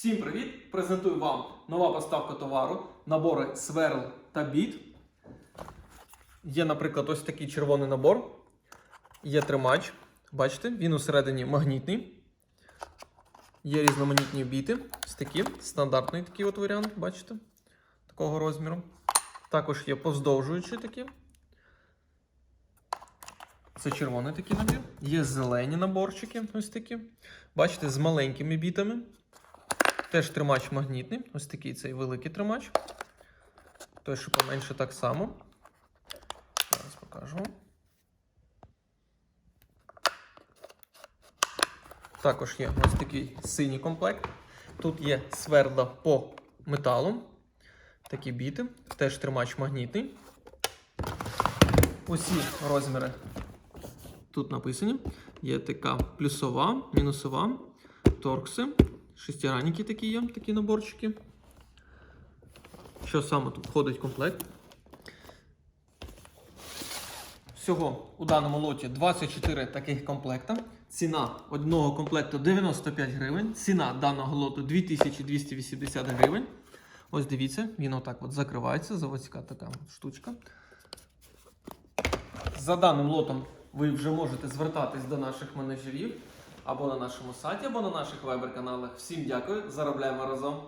Всім привіт! Презентую вам нова поставка товару, набори сверл та біт. Є, наприклад, ось такий червоний набор. Є тримач. Бачите, він усередині магнітний. Є різноманітні біти. Ось такі. Стандартний такий от варіант, бачите? Такого розміру. Також є повздовжуючі такі. Це червоний такий набір. Є зелені наборчики, ось такі. Бачите, з маленькими бітами. Теж тримач магнітний. Ось такий цей великий тримач. Той, що поменше так само. Зараз покажу. Також є ось такий синій комплект. Тут є сверда по металу. Такі біти. Теж тримач магнітний. Усі розміри тут написані. Є така плюсова, мінусова, торкси, шестиранники такі є, такі наборчики. Що саме тут входить в комплект? Всього у даному лоті 24 таких комплекта. Ціна одного комплекту 95 гривень. Ціна даного лоту 2280 гривень. Ось дивіться, він отак от закривається. Заводська така штучка. За даним лотом ви вже можете звертатись до наших менеджерів або на нашому сайті, або на наших вайбер-каналах. Всім дякую, заробляємо разом.